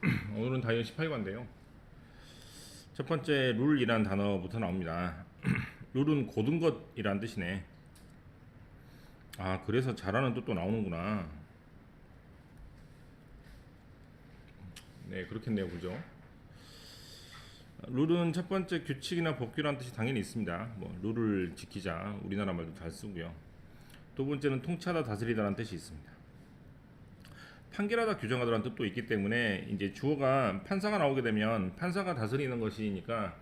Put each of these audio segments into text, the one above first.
오늘은 다이어 18관인데요. 첫 번째 룰이란 단어부터 나옵니다. 룰은 고든 것이란 뜻이네. 아 그래서 잘하는 뜻도 나오는구나. 네 그렇겠네요, 그죠? 룰은 첫 번째 규칙이나 법규라는 뜻이 당연히 있습니다. 뭐 룰을 지키자 우리나라 말도 잘 쓰고요. 두 번째는 통치하다 다스리다라는 뜻이 있습니다. 판결하다 규정하다라는 뜻도 있기 때문에 이제 주어가 판사가 나오게 되면 판사가 다스리는 것이니까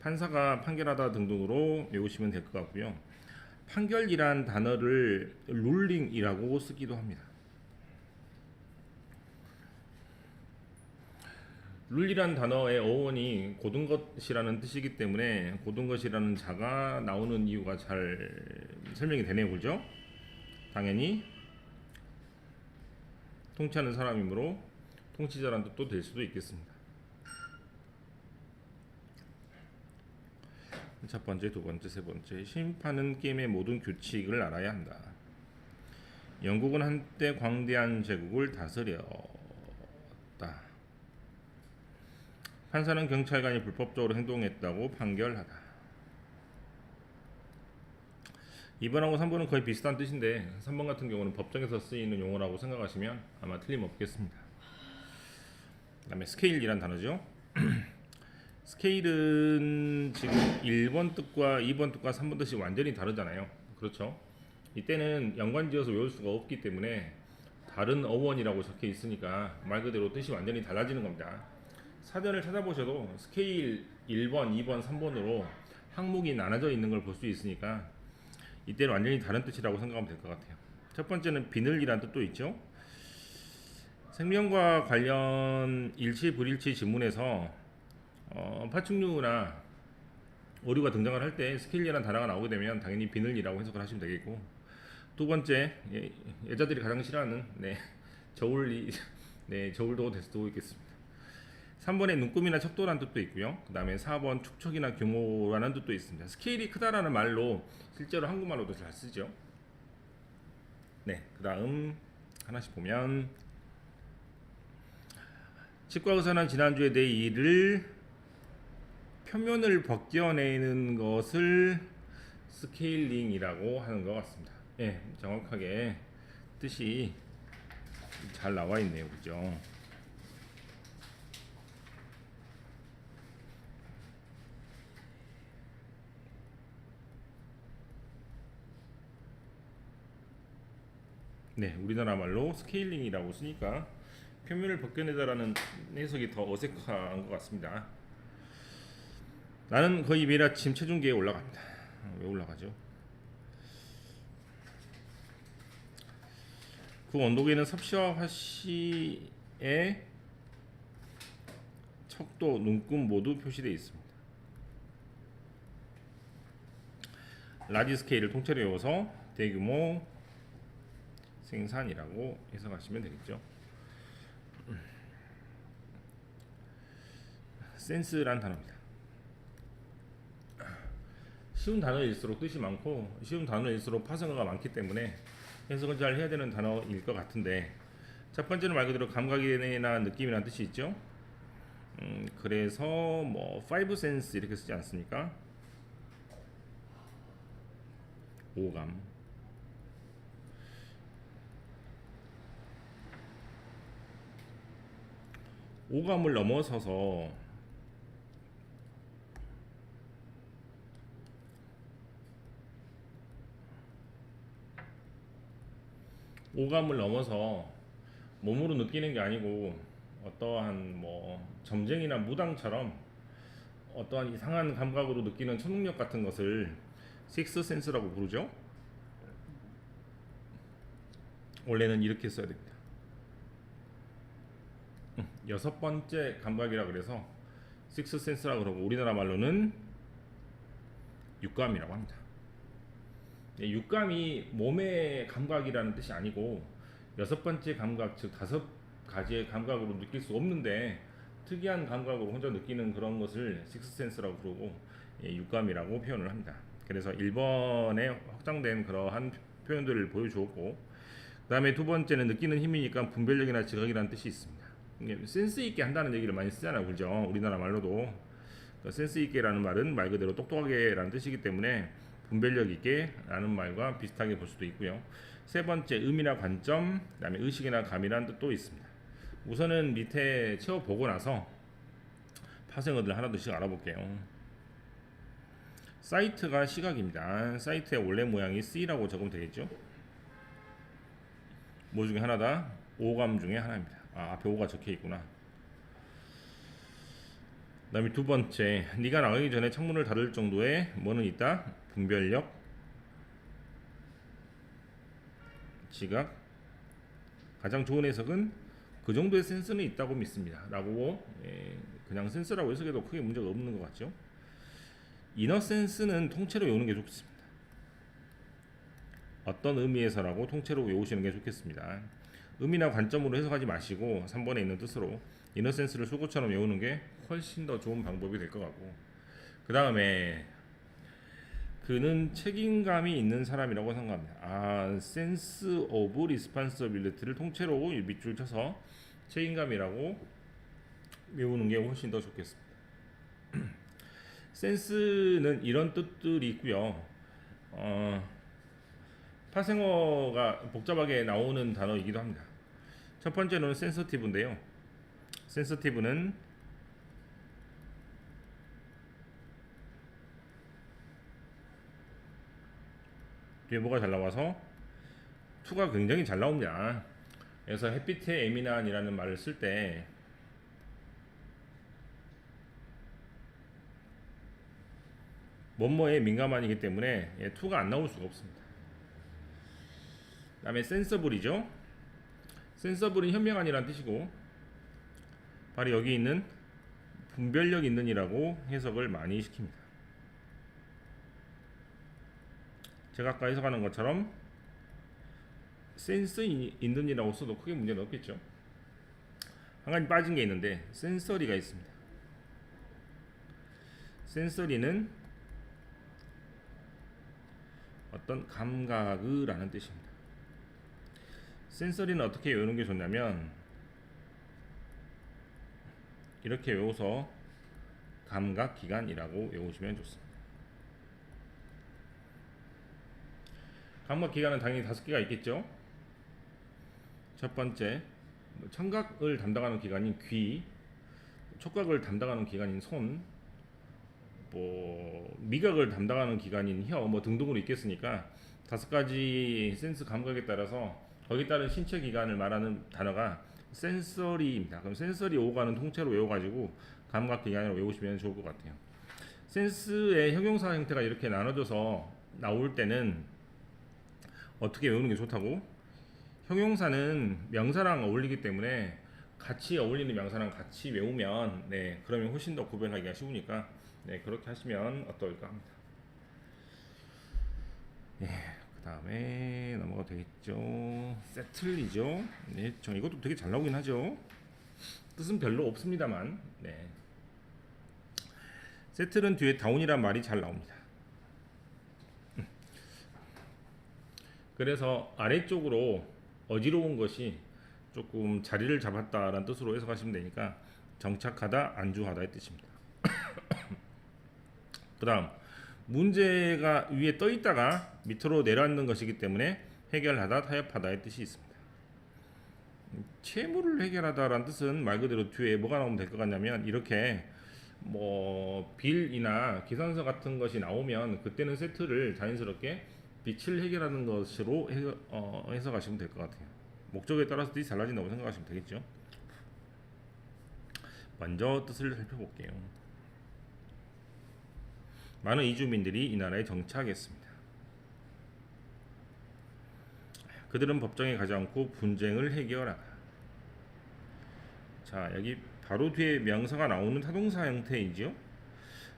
판사가 판결하다 등등으로 외우시면 될 것 같고요. 판결이란 단어를 룰링이라고 쓰기도 합니다. 룰이란 단어의 어원이 고든 것이라는 뜻이기 때문에 고든 것이라는 자가 나오는 이유가 잘 설명이 되네요, 그죠? 당연히 통치하는 사람이므로 통치자라는 뜻도 될 수도 있겠습니다. 첫 번째, 두 번째, 세 번째. 심판은 게임의 모든 규칙을 알아야 한다. 영국은 한때 광대한 제국을 다스렸다. 판사는 경찰관이 불법적으로 행동했다고 판결하다. 2번하고 3번은 거의 비슷한 뜻인데 3번 같은 경우는 법정에서 쓰이는 용어라고 생각하시면 아마 틀림없겠습니다. 그 다음에 스케일이란 단어죠. 스케일은 지금 1번 뜻과 2번 뜻과 3번 뜻이 완전히 다르잖아요. 그렇죠? 이때는 연관지어서 외울 수가 없기 때문에 다른 어원이라고 적혀 있으니까 말 그대로 뜻이 완전히 달라지는 겁니다. 사전을 찾아보셔도 스케일 1번, 2번, 3번으로 항목이 나눠져 있는 걸 볼 수 있으니까 이때는 완전히 다른 뜻이라고 생각하면 될 것 같아요. 첫 번째는 비늘이라는 뜻도 있죠. 생명과 관련 일치 불일치 지문에서 어, 파충류나 오류가 등장을 할 때 스케일이라는 단어가 나오게 되면 당연히 비늘이라고 해석을 하시면 되겠고 두 번째 예, 여자들이 가장 싫어하는 네, 저울이 네, 저울도 될 수도 있겠습니다. 3번에 눈금이나 척도라는 뜻도 있고요. 그 다음에 4번 축척이나 규모라는 뜻도 있습니다. 스케일이 크다라는 말로 실제로 한국말로도 잘 쓰죠. 네, 그 다음 하나씩 보면 치과 의사는 지난주에 내 일을 표면을 벗겨내는 것을 스케일링이라고 하는 것 같습니다. 예, 정확하게 뜻이 잘 나와 있네요. 그죠? 네, 우리나라 말로 스케일링이라고 쓰니까 표면을 벗겨내다라는 해석이 더 어색한 것 같습니다. 나는 거의 매일 아침 체중계에 올라갑니다. 어, 왜 올라가죠? 그 원독에는 섭씨와 화씨의 척도, 눈금 모두 표시되어 있습니다. 라지 스케일을 통째로 외워서 대규모 생산이라고 해석하시면 되겠죠. 센스란 단어입니다. 쉬운 단어일수록 뜻이 많고 쉬운 단어일수록 파생어가 많기 때문에 해석을 잘 해야 되는 단어일 것 같은데 첫 번째는 말 그대로 감각이나 느낌이라는 뜻이 있죠. 음, 그래서 뭐 five sense 이렇게 쓰지 않습니까? 오감. 오감을 넘어서서 오감을 넘어서 몸으로 느끼는 게 아니고 어떠한 뭐 점쟁이나 무당처럼 어떠한 이상한 감각으로 느끼는 초능력 같은 것을 식스 센스라고 부르죠. 원래는 이렇게 써야 됩니다. 음, 여섯 번째 감각이라 그래서 식스 센스라 그러고 우리나라 말로는 육감이라고 합니다. 네, 육감이 몸의 감각이라는 뜻이 아니고 여섯 번째 감각 즉 다섯 가지의 감각으로 느낄 수 없는데 특이한 감각으로 혼자 느끼는 그런 것을 식스 센스라고 부르고 예, 육감이라고 표현을 합니다. 그래서 1번에 확장된 그러한 표현들을 보여주었고 그 다음에 두 번째는 느끼는 힘이니까 분별력이나 지각이라는 뜻이 있습니다. 이게 센스 있게 한다는 얘기를 많이 쓰잖아요, 그죠? 우리나라 말로도 그러니까 센스 있게라는 말은 말 그대로 똑똑하게라는 뜻이기 때문에 분별력 있게라는 말과 비슷하게 볼 수도 있고요. 세 번째 의미나 관점, 그다음에 의식이나 감이라는 뜻도 있습니다. 우선은 밑에 채워 보고 나서 파생어들 하나둘씩 알아볼게요. 사이트가 시각입니다. 사이트의 원래 모양이 C라고 적으면 되겠죠. 뭐 중에 하나다. 오감 중에 하나입니다. 아, 앞에 오가 적혀 있구나. 그다음에 두 번째, 네가 나가기 전에 창문을 닫을 정도의 뭐는 있다. 분별력, 지각. 가장 좋은 해석은 그 정도의 센스는 있다고 믿습니다.라고 예, 그냥 센스라고 해석해도 크게 문제가 없는 것 같죠. 이너 센스는 통째로 외우는 게 좋습니다. 어떤 의미에서라고 통째로 외우시는 게 좋겠습니다. 의미나 관점으로 해석하지 마시고 3번에 있는 뜻으로 이너 센스를 수고처럼 외우는 게 훨씬 더 좋은 방법이 될 것 같고 그 다음에 그는 책임감이 있는 사람이라고 생각합니다. 아, sense of responsibility를 통째로 밑줄 쳐서 책임감이라고 외우는 게 훨씬 더 좋겠습니다. 센스는 이런 뜻들이 있고요. 어, 파생어가 복잡하게 나오는 단어이기도 합니다. 첫 번째로는 센서티브인데요. 센서티브는 뒤에 뭐가 잘 나와서 투가 굉장히 잘 나옵니다. 그래서 햇빛에 예민한이라는 말을 쓸 때 뭐뭐에 민감한이기 때문에 예, 투가 안 나올 수가 없습니다. 그다음에 센서블이죠. 센서블은 현명한이라는 뜻이고 바로 여기 있는 분별력 있는 이라고 해석을 많이 시킵니다. 제가 아까 해석하는 것처럼 센스 있는 이라고 써도 크게 문제는 없겠죠. 한 가지 빠진 게 있는데 센서리가 있습니다. 센서리는 어떤 감각이라는 뜻입니다. 센서리는 어떻게 외우는 게 좋냐면 이렇게 외워서 감각 기관이라고 외우시면 좋습니다. 감각 기관은 당연히 다섯 개가 있겠죠. 첫 번째 청각을 담당하는 기관인 귀, 촉각을 담당하는 기관인 손, 뭐 미각을 담당하는 기관인 혀, 뭐 등등으로 있겠으니까 다섯 가지 센스 감각에 따라서 거기에 따른 신체 기관을 말하는 단어가 센서리입니다. 그럼 센서리 오가는 통째로 외워가지고 감각 기관으로 외우시면 좋을 것 같아요. 센스의 형용사 형태가 이렇게 나눠져서 나올 때는 어떻게 외우는 게 좋다고? 형용사는 명사랑 어울리기 때문에 같이 어울리는 명사랑 같이 외우면 네 그러면 훨씬 더 구별하기가 쉬우니까 네 그렇게 하시면 어떨까 합니다. 예, 그 다음에 넘어가 되겠죠. 세틀리죠. 네, 저 이것도 되게 잘 나오긴 하죠. 뜻은 별로 없습니다만, 네. 세틀은 뒤에 다운이란 말이 잘 나옵니다. 그래서 아래쪽으로 어지러운 것이 조금 자리를 잡았다라는 뜻으로 해석하시면 되니까 정착하다, 안주하다의 뜻입니다. 그 다음 문제가 위에 떠 있다가 밑으로 내려앉는 것이기 때문에 해결하다, 타협하다의 뜻이 있습니다. 채무를 해결하다라는 뜻은 말 그대로 뒤에 뭐가 나오면 될 것 같냐면 이렇게 뭐 빌이나 기산서 같은 것이 나오면 그때는 세트를 자연스럽게 빛을 해결하는 것으로 해, 어, 해석하시면 될 것 같아요. 목적에 따라서 뜻이 달라진다고 생각하시면 되겠죠. 먼저 뜻을 살펴볼게요. 많은 이주민들이 이 나라에 정착했습니다. 그들은 법정에 가지 않고 분쟁을 해결하다. 자, 여기 바로 뒤에 명사가 나오는 타동사 형태이죠.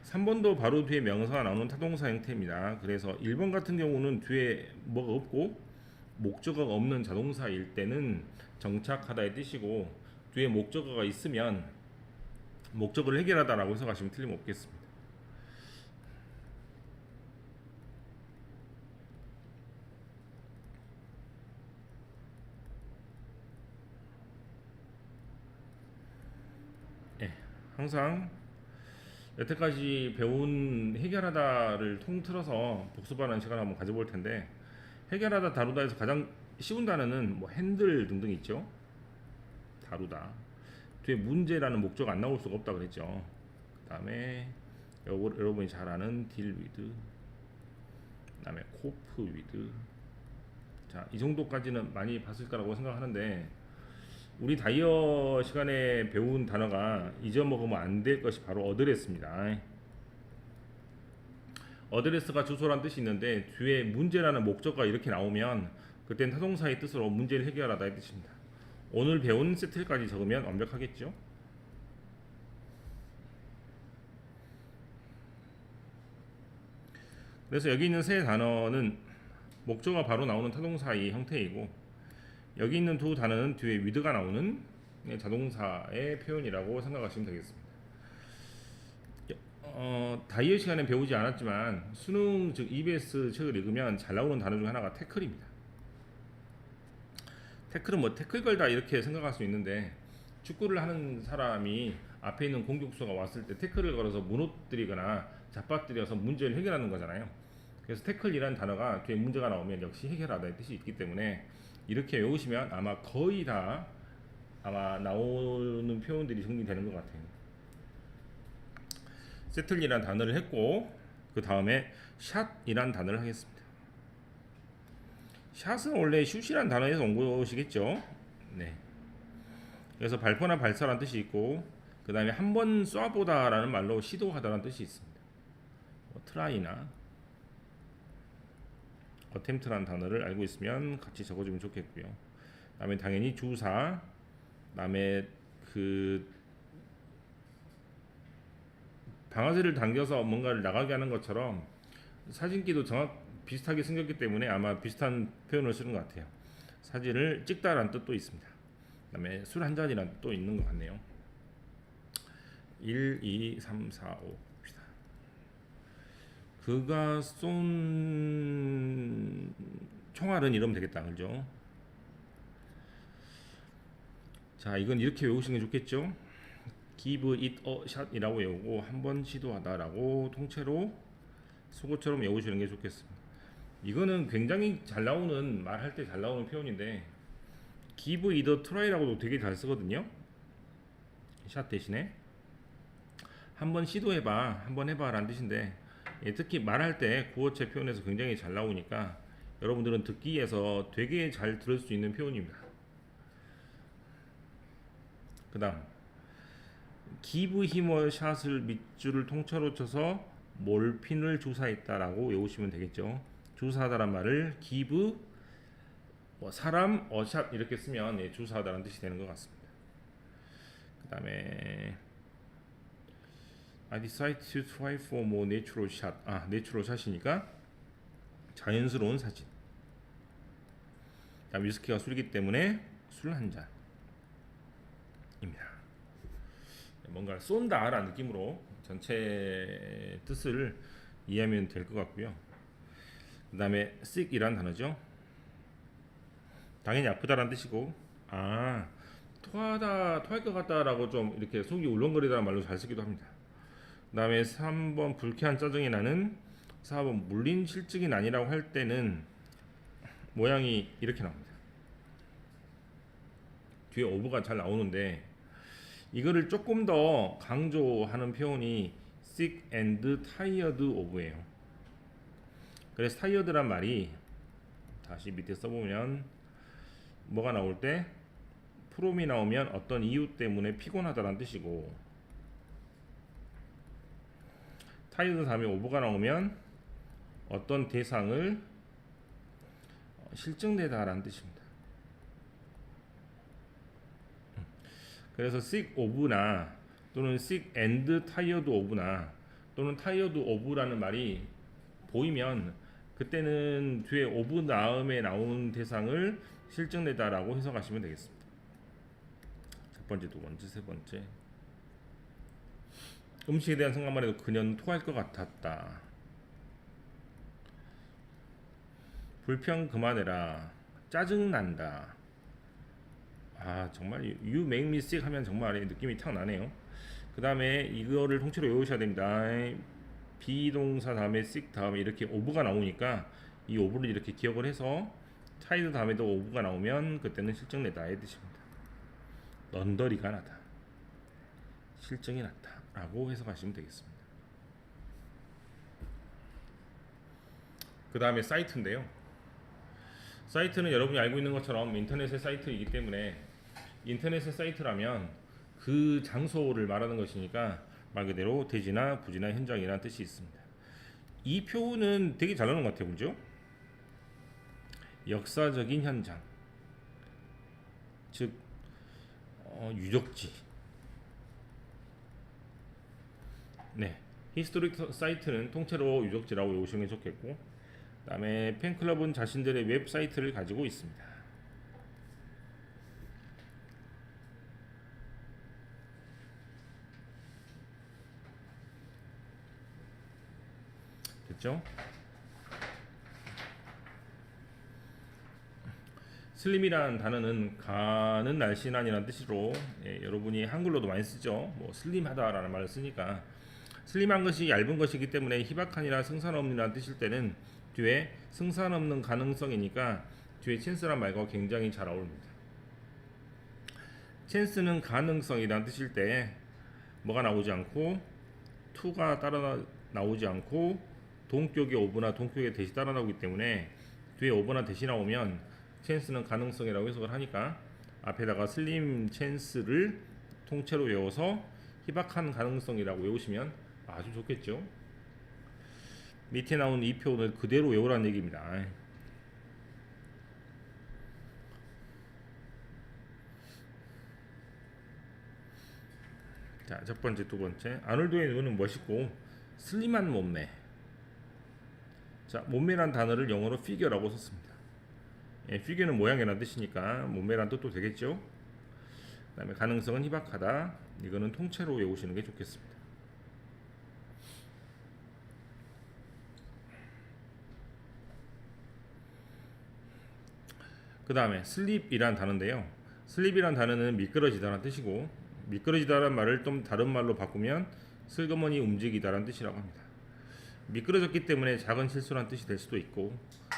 3번도 바로 뒤에 명사가 나오는 타동사 형태입니다. 그래서 1번 같은 경우는 뒤에 뭐가 없고 목적어가 없는 자동사일 때는 정착하다의 뜻이고 뒤에 목적어가 있으면 목적어를 해결하다라고 해석하시면 틀림없겠습니다. 항상 여태까지 배운 해결하다를 통틀어서 복습하는 시간을 한번 가져볼 텐데 해결하다 다루다에서 가장 쉬운 단어는 뭐 핸들 등등 있죠. 다루다. 뒤에 문제라는 목적 안 나올 수가 없다 그랬죠. 그 다음에 여- 여러분이 잘 아는 딜 위드. 그 다음에 코프 위드. 자, 이 정도까지는 많이 봤을 거라고 생각하는데 우리 다이어 시간에 배운 단어가 잊어먹으면 안 될 것이 바로 어드레스입니다. 어드레스가 주소란 뜻이 있는데 뒤에 문제라는 목적과 이렇게 나오면 그땐 타동사의 뜻으로 문제를 해결하다의 뜻입니다. 오늘 배운 세틀까지 적으면 완벽하겠죠? 그래서 여기 있는 세 단어는 목적어가 바로 나오는 타동사의 형태이고 여기 있는 두 단어는 뒤에 위드가 나오는 자동사의 표현이라고 생각하시면 되겠습니다. 어, 다이어 시간에 배우지 않았지만 수능 즉 EBS 책을 읽으면 잘 나오는 단어 중 하나가 태클입니다. 태클은 뭐 태클 걸다 이렇게 생각할 수 있는데 축구를 하는 사람이 앞에 있는 공격수가 왔을 때 태클을 걸어서 무너뜨리거나 잡아뜨려서 문제를 해결하는 거잖아요. 그래서 태클이라는 단어가 뒤에 문제가 나오면 역시 해결하다의 뜻이 있기 때문에 이렇게 외우시면 아마 거의 다 아마 나오는 표현들이 정리되는 것 같아요. 세틀이라는 단어를 했고 그 다음에 샷이라는 단어를 하겠습니다. 샷은 원래 슛이라는 단어에서 온 것이겠죠. 네. 그래서 발포나 발사라는 뜻이 있고 그 다음에 한 번 쏴보다라는 말로 시도하다라는 뜻이 있습니다. 뭐 트라이나 어템트라는 단어를 알고 있으면 같이 적어주면 좋겠고요. 그다음에 당연히 주사, 그다음에 그 방아쇠를 당겨서 뭔가를 나가게 하는 것처럼 사진기도 정확 비슷하게 생겼기 때문에 아마 비슷한 표현을 쓰는 것 같아요. 사진을 찍다라는 뜻도 있습니다. 그다음에 술 한 잔이라는 있는 것 같네요. 1, 2, 3, 4, 5 봅시다. 그가 쏜 총알은 이러면 되겠다, 그죠? 자, 이건 이렇게 외우시는 게 좋겠죠? Give it a shot이라고 외우고 한 번 시도하다라고 통째로 속어처럼 외우시는 게 좋겠습니다. 이거는 굉장히 잘 나오는 말할 때 잘 나오는 표현인데 give it a try라고도 되게 잘 쓰거든요. 샷 대신에 한 번 시도해봐, 한 번 해봐라는 뜻인데 예, 특히 말할 때 구어체 표현에서 굉장히 잘 나오니까 여러분들은 듣기에서 되게 잘 들을 수 있는 표현입니다. 그 다음 give him a shot을 밑줄을 통째로 쳐서 몰핀을 주사했다 라고 외우시면 되겠죠. 주사하다란 말을 give 뭐 사람 shot 이렇게 쓰면 예, 주사하다는 뜻이 되는 것 같습니다. 그 다음에 I decide to try for more natural shot. 아, 내추럴 샷이니까 자연스러운 사진. 자, 위스키가 술이기 때문에 술 한 잔. 입니다. 뭔가 쏜다라는 느낌으로 전체 뜻을 이해하면 될 것 같고요. 그 다음에 sick이란 단어죠. 당연히 아프다라는 뜻이고, 아 토하다 토할 것 같다라고 좀 이렇게 속이 울렁거리다는 말로 잘 쓰기도 합니다. 그 다음에 3번 불쾌한 짜증이 나는 4번 물린 실증이 나니라고 할 때는 모양이 이렇게 나옵니다. 뒤에 오브가 잘 나오는데 이거를 조금 더 강조하는 표현이 sick and tired of예요. 그래서 tired란 말이 다시 밑에 써보면 뭐가 나올 때 프롬이 나오면 어떤 이유 때문에 피곤하다는 뜻이고 타이어드 다음에 오버가 나오면 어떤 대상을 어, 실증내다라는 뜻입니다. 그래서 sick of나 또는 sick and tired of나 또는 tired of라는 말이 보이면 그때는 뒤에 of 다음에 나온 대상을 실증내다라고 해석하시면 되겠습니다. 첫 번째, 두 번째, 세 번째. 음식에 대한 생각만 해도 그녀는 토할 것 같았다. 불평 그만해라. 짜증 난다. 아 정말 you make me sick 하면 정말 느낌이 탁 나네요. 그 다음에 이거를 통째로 외우셔야 됩니다. 비동사 다음에 sick 다음에 이렇게 오브가 나오니까 이 오브를 이렇게 기억을 해서 차이드 다음에도 오브가 나오면 그때는 실증 내다의 뜻입니다. 넌더리가 나다. 실증이 났다. 라고 해석하시면 되겠습니다. 그 다음에 사이트인데요. 사이트는 여러분이 알고 있는 것처럼 인터넷의 사이트이기 때문에 인터넷의 사이트라면 그 장소를 말하는 것이니까 말 그대로 대지나 부지나 현장이라는 뜻이 있습니다. 이 표는 되게 잘 나오는 것 같아요, 그죠? 역사적인 현장, 즉 어, 유적지. 네, 히스토릭 사이트는 통째로 유적지라고 게 좋겠고, 그다음에 팬클럽은 자신들의 웹사이트를 가지고 있습니다. 됐죠? 슬림이라는 단어는 가는 날씬한이라는 뜻으로 예, 여러분이 한글로도 많이 쓰죠. 뭐 슬림하다라는 말을 쓰니까 슬림한 것이 얇은 것이기 때문에 희박한이나 승산 없는이라는 뜻일 때는 뒤에 승산 없는 가능성이니까 뒤에 찬스란 말과 굉장히 잘 어울립니다. 찬스는 가능성이라는 뜻일 때 뭐가 나오지 않고 투가 따라 나오지 않고 동격의 오브나 동격의 대시 따라 나오기 때문에 뒤에 오브나 대시 나오면 찬스는 가능성이라고 해석을 하니까 앞에다가 슬림 찬스를 통째로 외워서 희박한 가능성이라고 외우시면 아주 좋겠죠. 밑에 나온 이 표현을 그대로 외우라는 얘기입니다. 자, 첫 번째, 두 번째. 아놀드의 눈은 멋있고 슬림한 몸매. 자, 몸매란 단어를 영어로 figure라고 썼습니다. 예, figure는 모양이라는 뜻이니까 몸매란 뜻도 되겠죠. 그다음에 가능성은 희박하다. 이거는 통째로 외우시는 게 좋겠습니다. 그 다음에 슬립이란 단어인데요. 슬립이란 단어는 미끄러지다라는 뜻이고 미끄러지다라는 말을 좀 다른 말로 바꾸면 슬그머니 움직이다라는 뜻이라고 합니다. 미끄러졌기 때문에 작은 실수란 뜻이 될 수도 있고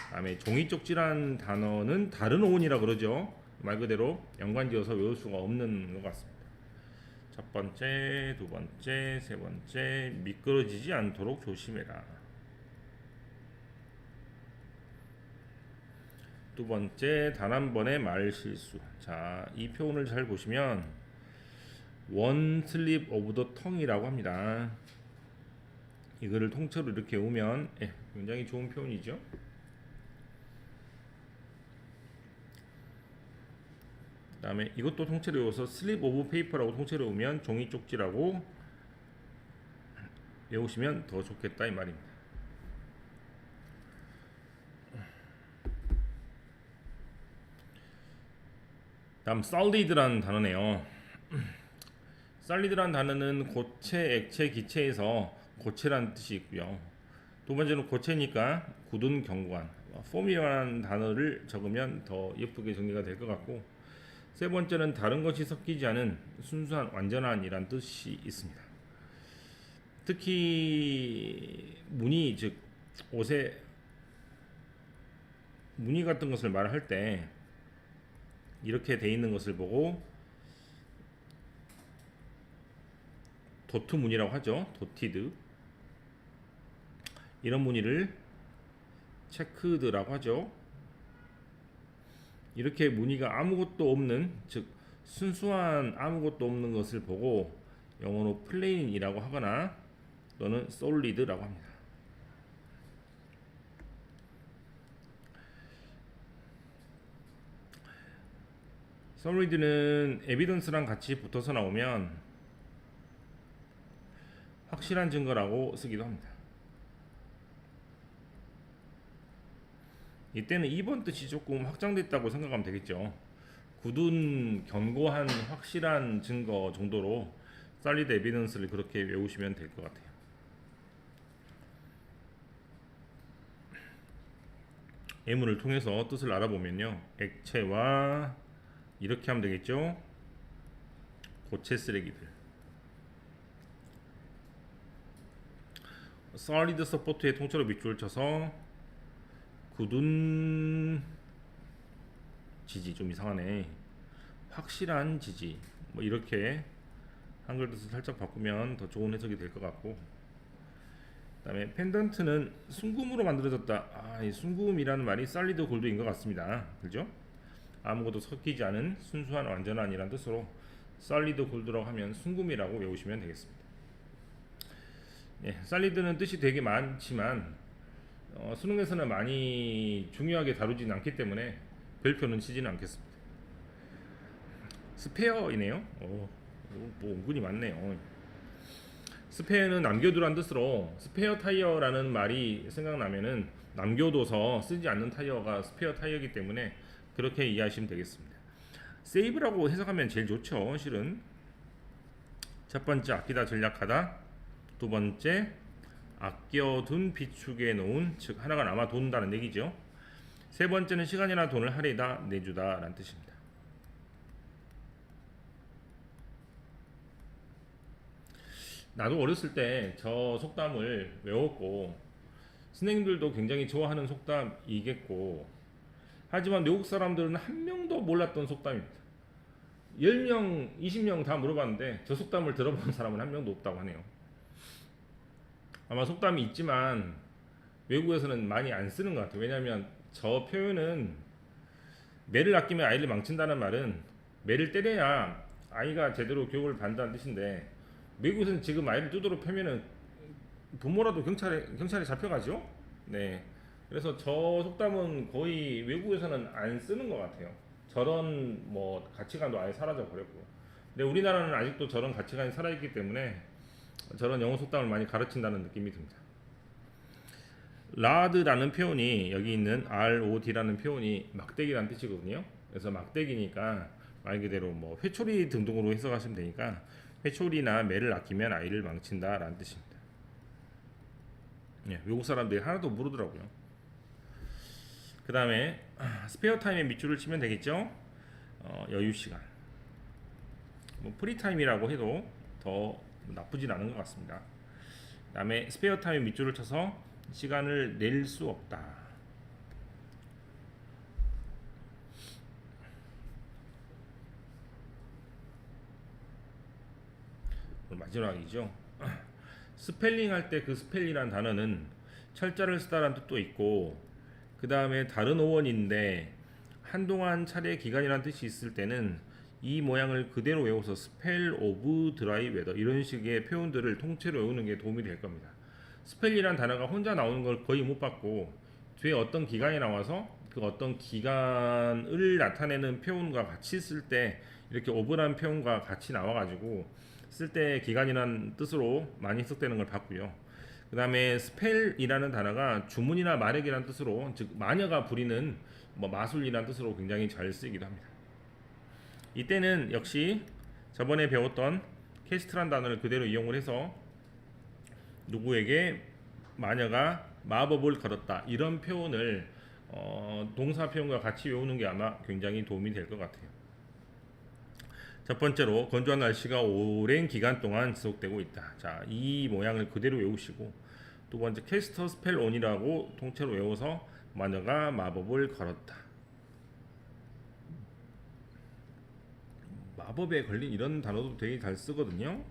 그다음에 종이 쪽지란 단어는 다른 오온이라 그러죠. 말 그대로 연관지어서 외울 수가 없는 것 같습니다. 첫 번째, 두 번째, 세 번째 미끄러지지 않도록 조심해라. 두 번째 단 한 번의 말 실수. 자, 이 표현을 잘 보시면 원 슬립 오브 더 텅이라고 합니다. 이거를 통째로 이렇게 오면 예, 굉장히 좋은 표현이죠. 그 다음에 이것도 통째로 외워서 슬립 오브 페이퍼라고 통째로 외우면 종이 쪽지라고 외우시면 더 좋겠다 이 말입니다. 다음 solid라는 단어네요. solid라는 단어는 고체, 액체, 기체에서 고체라는 뜻이 있고요. 두 번째는 고체니까 굳은 경관, 폼이라는 단어를 적으면 더 예쁘게 정리가 될 것 같고 세 번째는 다른 것이 섞이지 않은 순수한 완전한이란 뜻이 있습니다. 특히 무늬 즉 옷에 무늬 같은 것을 말할 때 이렇게 돼 있는 것을 보고 도트 무늬라고 하죠. 도티드 이런 무늬를 체크드라고 하죠. 이렇게 무늬가 아무것도 없는 즉 순수한 아무것도 없는 것을 보고 영어로 플레인이라고 하거나 또는 솔리드라고 합니다. 솔리드는 에비던스랑 같이 붙어서 나오면 확실한 증거라고 쓰기도 합니다. 이때는 2번 뜻이 조금 확장됐다고 생각하면 되겠죠. 굳은 견고한 확실한 증거 정도로 solid evidence를 그렇게 외우시면 될 것 같아요. 예문을 통해서 뜻을 알아보면요. 액체와 이렇게 하면 되겠죠. 고체 쓰레기들. solid support에 통째로 밑줄을 쳐서 굳은 지지 좀 이상하네. 확실한 지지 뭐 이렇게 한글 뜻을 살짝 바꾸면 더 좋은 해석이 될 것 같고 그 다음에 펜던트는 순금으로 만들어졌다. 아, 이 순금이라는 말이 살리드 골드인 것 같습니다. 그죠? 아무것도 섞이지 않은 순수한 완전한 이란 뜻으로 살리드 골드라고 하면 순금이라고 외우시면 되겠습니다. 예, 살리드는 뜻이 되게 많지만 어, 수능에서는 많이 중요하게 다루지는 않기 때문에 별표는 치지는 않겠습니다. 스페어이네요. 어, 뭐 은근히 많네요. 스페어는 남겨두란 뜻으로 스페어 타이어라는 말이 생각나면은 남겨둬서 쓰지 않는 타이어가 스페어 타이어이기 때문에 그렇게 이해하시면 되겠습니다. 세이브라고 해석하면 제일 좋죠. 실은 첫 번째 아끼다 전략하다, 두 번째 아껴둔 비축해 놓은 즉 하나가 남아 돈다는 얘기죠. 세 번째는 시간이나 돈을 할애다 내주다라는 뜻입니다. 나도 어렸을 때 저 속담을 외웠고 선생님들도 굉장히 좋아하는 속담이겠고 하지만 외국 사람들은 한 명도 몰랐던 속담입니다. 10명, 20명 다 물어봤는데 저 속담을 들어본 사람은 한 명도 없다고 하네요. 아마 속담이 있지만 외국에서는 많이 안 쓰는 것 같아요. 왜냐하면 저 표현은 매를 아끼면 아이를 망친다는 말은 매를 때려야 아이가 제대로 교육을 받는다는 뜻인데 미국에서는 지금 아이를 두드러 패면은 부모라도 경찰에 경찰에 잡혀가죠. 네. 그래서 저 속담은 거의 외국에서는 안 쓰는 것 같아요. 저런 뭐 가치관도 아예 사라져 버렸고. 근데 우리나라는 아직도 저런 가치관이 살아있기 때문에 저런 영어 속담을 많이 가르친다는 느낌이 듭니다. 라드라는 표현이 여기 있는 ROD라는 표현이 막대기라는 뜻이거든요. 그래서 막대기니까 말 그대로 뭐 회초리 등등으로 해석하시면 되니까 회초리나 매를 아끼면 아이를 망친다라는 뜻입니다. 예, 외국 사람들이 하나도 모르더라고요. 그 다음에 스페어 타임에 밑줄을 치면 되겠죠. 어, 여유 시간. 뭐 프리 타임이라고 해도 더 나쁘진 않은 것 같습니다. 그 다음에 스페어 타임에 밑줄을 쳐서 시간을 낼 수 없다. 마지막이죠. 스펠링 할 때 그 스펠이란 단어는 철자를 쓰다라는 뜻도 있고 그 다음에 다른 어원인데 한동안 차례 기간이라는 뜻이 있을 때는 이 모양을 그대로 외워서 스펠 오브 드라이 웨더 이런 식의 표현들을 통째로 외우는 게 도움이 될 겁니다. 스펠이란 단어가 혼자 나오는 걸 거의 못 봤고 뒤에 어떤 기간이 나와서 그 어떤 기간을 나타내는 표현과 같이 쓸 때 이렇게 오브란 표현과 같이 나와가지고 쓸 때 기간이라는 뜻으로 많이 해석되는 걸 봤고요. 그 다음에 스펠이라는 단어가 주문이나 마력이라는 뜻으로 즉 마녀가 부리는 뭐 마술이라는 뜻으로 굉장히 잘 쓰이기도 합니다. 이때는 역시 저번에 배웠던 캐스트란 단어를 그대로 이용을 해서 누구에게 마녀가 마법을 걸었다 이런 표현을 어, 동사 표현과 같이 외우는 게 아마 굉장히 도움이 될 것 같아요. 첫 번째로 건조한 날씨가 오랜 기간 동안 지속되고 있다. 자, 이 모양을 그대로 외우시고 두 번째 캐스터 스펠 온이라고 통째로 외워서 마녀가 마법을 걸었다. 마법에 걸린 이런 단어도 되게 잘 쓰거든요.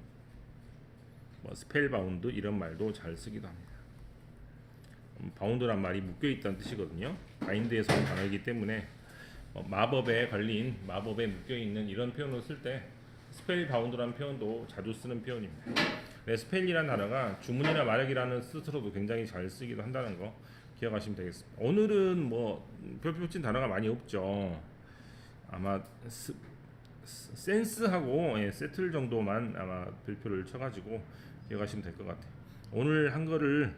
뭐 스펠 바운드 이런 말도 잘 쓰기도 합니다. 음, 바운드란 말이 묶여 있다는 뜻이거든요. 바인드에서 온 단어이기 때문에 어, 마법에 걸린 마법에 묶여 있는 이런 표현을 쓸 때 스펠 바운드라는 표현도 자주 쓰는 표현입니다. 네, 스펠이라는 단어가 주문이나 마력이라는 뜻으로도 굉장히 잘 쓰기도 한다는 거 기억하시면 되겠습니다. 오늘은 뭐 별표 붙인 단어가 많이 없죠. 아마 스, 스- 센스하고 예, 세틀 정도만 아마 별표를 쳐가지고 기억하시면 될 것 같아요. 오늘 한 거를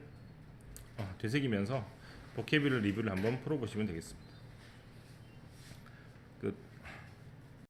어, 되새기면서 보케뷸를 리뷰를 한번 풀어보시면 되겠습니다.